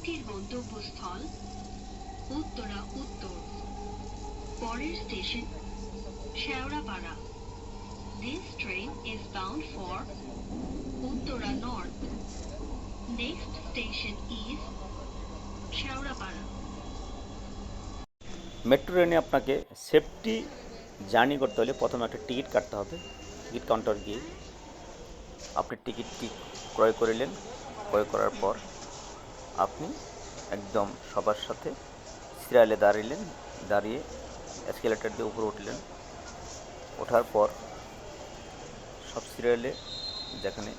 গন্তব্যস্থল উত্তরা উত্তর। পরের station Shewrapara. This train is bound for Uttara North. Next station is Shewrapara. Metro ট্রেনে আপনাকে সেফটি জার্নি করতে হলে প্রথমে একটা টিকিট কাটতে হবে। টিকিট কাউন্টার গিয়ে আপনি টিকিটটি ক্রয় করিলেন, ক্রয় করার পর আপনি একদম সবার সাথে সিরিয়ালে দাঁড়িলেন, দাঁড়িয়ে এসকেলেটার দিয়ে উপরে উঠলেন। ওঠার পর সব সিরিয়ালে যেখানে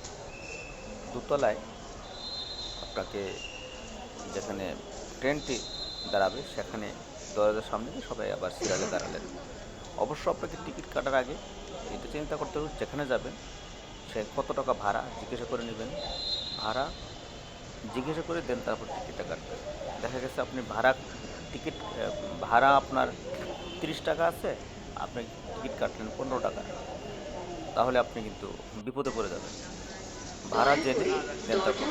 দোতলায় আপনাকে যেখানে ট্রেনটি দাঁড়াবে, সেখানে দরজার সামনে সবাই আবার সিরিয়ালে দাঁড়ালেন। অবশ্য আপনাকে টিকিট কাটার আগে এটা চিন্তা করতে হবে, যেখানে যাবেন, সে কত টাকা ভাড়া জিজ্ঞাসা করে নেবেন। ভাড়া জিজ্ঞাসা করে দেন তারপর টিকিটটা কাটবেন। দেখা গেছে আপনি ভাড়া টিকিট ভাড়া আপনার তিরিশ টাকা আছে আপনি টিকিট কাটলেন পনেরো টাকা। তাহলে আপনি কিন্তু বিপদে পড়ে যাবেন। ভাড়া জেনে দেন তারপর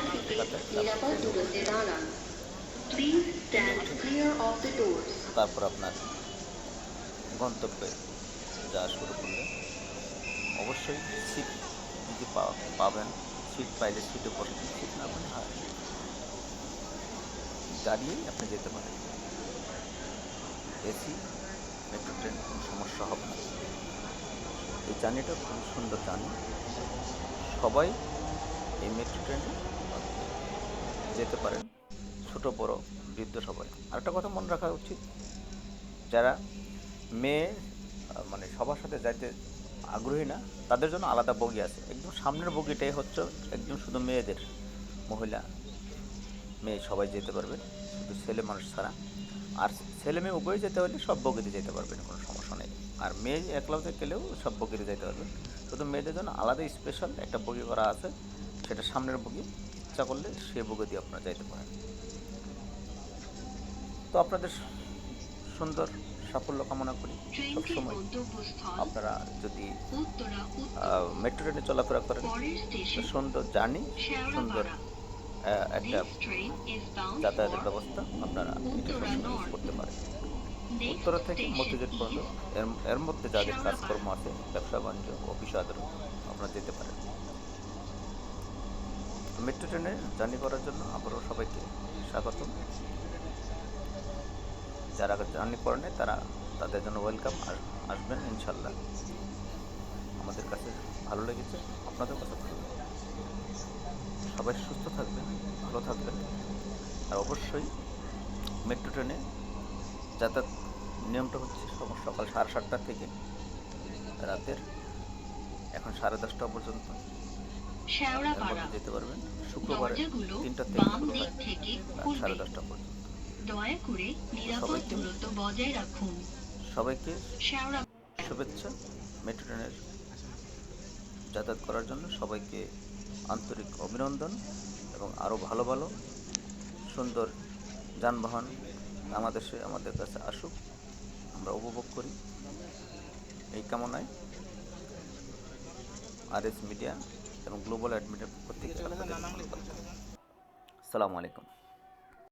তারপর আপনার গন্তব্যে যাওয়া শুরু করলে অবশ্যই সিট যদি পা- পাবেন সিট পাইলে সিটে বসবেন সিট না পেলে আর দাঁড়িয়েই আপনি যেতে পারেন। এসি মেট্রো ট্রেন কোনো সমস্যা হবে না। এই জার্নিটা খুব সুন্দর জার্নি সবাই এই মেট্রো ট্রেনে যেতে পারেন, ছোট, বড়, বৃদ্ধ সবাই। আরেকটা কথা মনে রাখা উচিত, যারা মেয়ে মানে সবার সাথে যাইতে আগ্রহী না, তাদের জন্য আলাদা বগি আছে। একদম সামনের বগিটাই হচ্ছে একদম শুধু মেয়েদের মহিলা, মেয়ে সবাই যেতে পারবে, শুধু ছেলে মানুষ ছাড়া। আর ছেলে মেয়ে উভয় যেতে হলে সব বগিতে যেতে পারবেন কোনো সমস্যা নেই। আর মেয়ে একলাতে গেলেও সব বগিতে যেতে পারবেন শুধু মেয়েদের জন্য আলাদা স্পেশাল একটা বগি করা আছে, সেটা সামনের বগি। ইচ্ছা করলে সে বগি দিয়ে আপনারা যাইতে পারেন। তো আপনাদের সুন্দর সাফল্য কামনা করি সবসময়। আপনারা যদি মেট্রো ট্রেনে চলাফেরা করেন সুন্দর জার্নি সুন্দর একটা যাতায়াতের ব্যবস্থা আপনারা ইউজ করতে পারেন। উত্তরা থেকে station পর্যন্ত এর এর মধ্যে যাদের কাজকর্ম আছে ব্যবসা বাণিজ্য অফিস আদালত আপনারা যেতে পারেন। মেট্রো ট্রেনে জার্নি করার জন্য আবারও সবাইকে স্বাগতম। যারা জার্নি করেন নাই তারা তাদের জন্য ওয়েলকাম আর আসবেন ইনশাল্লাহ আমাদের কাছে ভালো লেগেছে আপনাদের কথা ভালো। সবাই সুস্থ থাকবেন ভালো থাকবেন। আর অবশ্যই মেট্রো ট্রেনে যাতায়াত নিয়মটা হচ্ছে সকাল সাড়ে সাতটা থেকে রাতের এখন সাড়ে দশটা পর্যন্ত। যেতে পারবেন। শুক্রবারে তিনটা থেকে সাড়ে দশটা পর্যন্ত। দয়া করে নিরাপদ দূরত্ব বজায় রাখুন। সবাইকে শেওড়া শুভেচ্ছা। মেট্রো ট্রেনের যাতায়াত করার জন্য সবাইকে আন্তরিক অভিনন্দন এবং আরও ভালো ভালো সুন্দর যানবাহন আমাদের সে আমাদের কাছে আসুক। আমরা উপভোগ করি। এই কামনায় আর এস মিডিয়া এবং গ্লোবাল অ্যাডমিটের পক্ষ থেকে সালামু আলাইকুম।